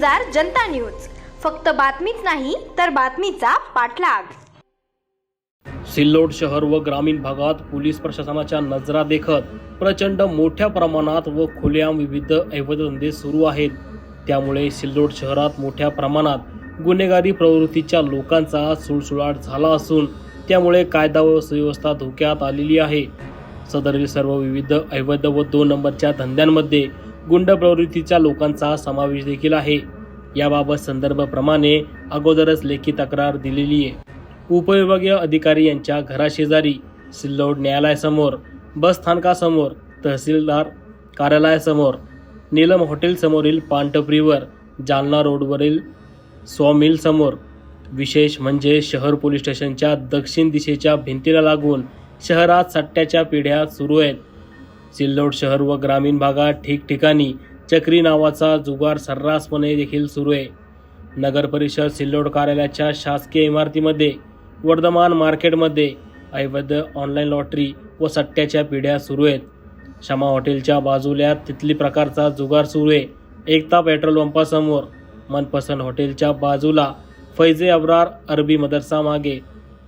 झुंजार जनता news. फक्त बातमीच नाही तर बातमीचा पाठलाग. सिल्लोड शहर व ग्रामीण भागात पोलीस प्रशासनाच्या नजरा देखत प्रचंड मोठ्या प्रमाणात व खुलेआम विविध अवैधधंदे सुरू आहेत. त्यामुळे सिल्लोड शहरात मोठ्या प्रमाणात गुन्हेगारी प्रवृत्तीच्या लोकांचा सुळसुळाट झाला असून त्यामुळे कायदा व सुव्यवस्था धोक्यात आलेली आहे. सदरील सर्व विविध अवैध व दोन नंबरच्या धंद्यांमध्ये गुंड प्रवृत्तीच्या लोकांचा समावेश देखील आहे. याबाबत संदर्भाप्रमाणे अगोदरच लेखी तक्रार दिलेली आहे. उपविभागीय अधिकारी यांच्या घराशेजारी सिल्लोड न्यायालयासमोर बस स्थानकासमोर तहसीलदार कार्यालयासमोर नीलम हॉटेलसमोरील पानटपरीवर जालना रोडवरील सॉमिल विशेष म्हणजे शहर पोलीस स्टेशनच्या दक्षिण दिशेच्या भिंतीला लागून शहरात सट्ट्याच्या पिढ्या सुरू आहेत. सिल्लोड शहर व ग्रामीण भागात ठिकठिकाणी चक्री नावाचा जुगार सर्रासपणे देखील सुरू आहे. नगर परिषद सिल्लोड कार्यालयाच्या शासकीय इमारतीमध्ये वर्धमान मार्केटमध्ये अवैध ऑनलाईन लॉटरी व सट्ट्याच्या पिढ्या सुरू आहेत. शमा हॉटेलच्या बाजूला तिथली प्रकारचा जुगार सुरू आहे. एकता पेट्रोल पंपासमोर मनपसंत हॉटेलच्या बाजूला फैजे अब्रार अरबी मदरसा मागे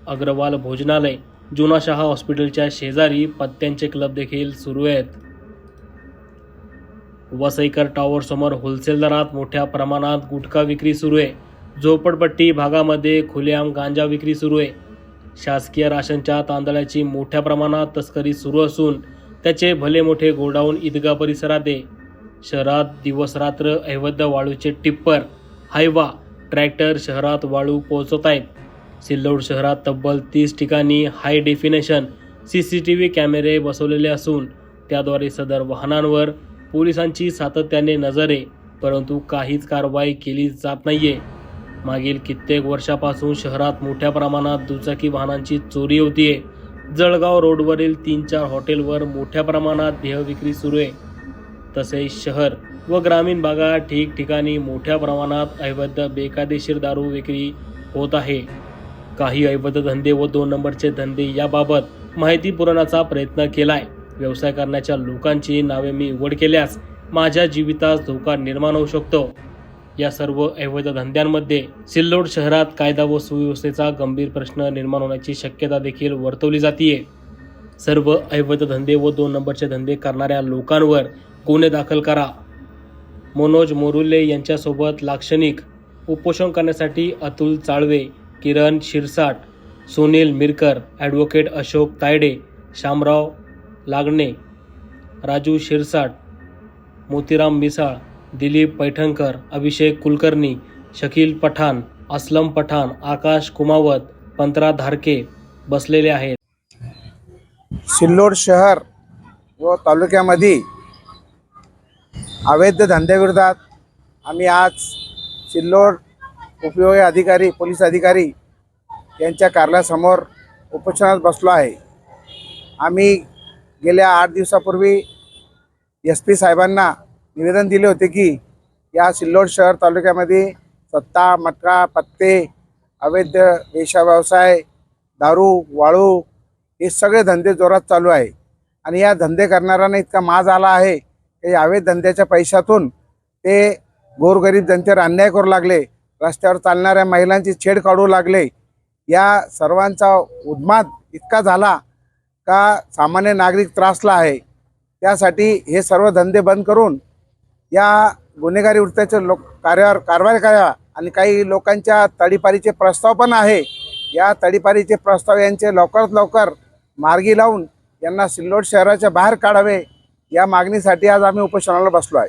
अग्रवाल भोजनालय जुना शहा हॉस्पिटलच्या शेजारी पत्त्यांचे क्लब देखील सुरू आहेत. वसईकर टॉवरसमोर होलसेल दरात मोठ्या प्रमाणात गुटखा विक्री सुरू आहे. झोपडपट्टी भागामध्ये खुलेआम गांजा विक्री सुरू आहे. शासकीय राशनच्या तांदळाची मोठ्या प्रमाणात तस्करी सुरू असून त्याचे भले मोठे गोडाऊन ईदगा परिसरात आहे. शहरात दिवस रात्र वाळूचे टिप्पर हायवा ट्रॅक्टर शहरात वाळू पोहोचत आहेत. सिल्लोड शहरात तब्बल तीस ठिकाणी high definition C C T V कॅमेरे बसवलेले असून त्याद्वारे सदर वाहनांवर पोलिसांची सातत्याने नजर आहे परंतु काहीच कारवाई केली जात नाहीये. मागील कित्येक वर्षापासून शहरात मोठ्या प्रमाणात दुचाकी वाहनांची चोरी होतीये. जळगाव रोडवरील तीन चार हॉटेलवर मोठ्या प्रमाणात देह विक्री सुरू आहे. तसेच शहर व ग्रामीण भागात ठिकठिकाणी मोठ्या प्रमाणात अवैध बेकायदेशीर दारू विक्री होत आहे. काही अवैध धंदे व दोन नंबरचे धंदे याबाबत माहिती पुरवण्याचा प्रयत्न केलाय. व्यवसाय करण्याच्या लोकांची नावे मी उघड केल्यास माझ्या जीवितास धोका निर्माण होऊ शकतो. या सर्व अवैध धंद्यांमध्ये सिल्लोड शहरात कायदा व सुव्यवस्थेचा गंभीर प्रश्न निर्माण होण्याची शक्यता देखील वर्तवली जाते सर्व अवैध धंदे व दोन नंबरचे धंदे करणाऱ्या लोकांवर गुन्हे दाखल करा. मनोज मोरुले यांच्यासोबत लाक्षणिक उपोषण करण्यासाठी अतुल चाळवे किरण शिरसाट सुनील मिरकर ॲडव्होकेट अशोक तायडे शामराव लागणे राजू शिरसाट मोतीराम मिसाळ दिलीप पैठणकर अभिषेक कुलकर्णी शकील पठाण असलम पठाण आकाश कुमावत पंतरा धारके बसलेले आहेत. सिल्लोड शहर व तालुक्यामध्ये अवैध धंद्याविरोधात आम्ही आज सिल्लोड उपयोगी अधिकारी पोलीस अधिकारी यांच्या कार्यालयासमोर उपोषणात बसलो आहे. आम्ही गेल्या आठ दिवसापूर्वी एस पी साहेबांना निवेदन दिले होते की या सिल्लोड शहर तालुक्यामध्ये सत्ता मटका पत्ते अवैध वेशा व्यवसाय दारू वाळू हे सगळे धंदे जोरात चालू आहे. आणि या धंदे करणाऱ्यांना इतका माज आला आहे की अवैध धंद्याच्या पैशातून ते गोरगरीब जनतेवर अन्याय करू लागले. रस्त्यावर चालणाऱ्या महिलांची छेड काढू लागले. या सर्वांचा उन्माद इतका झाला का सामान्य नागरिक त्रासला आहे. त्यासाठी हे सर्व धंदे बंद करून या गुन्हेगारी वृत्ताच्या लोक कार्यावर कारवाई करा आणि काही लोकांच्या तडीपारीचे प्रस्ताव पण आहे. या तडीपारीचे प्रस्ताव यांचे लवकरात लवकर मार्गी लावून यांना सिल्लोड शहराच्या बाहेर काढावे या मागणीसाठी आज आम्ही उपोषणाला बसलो आहे.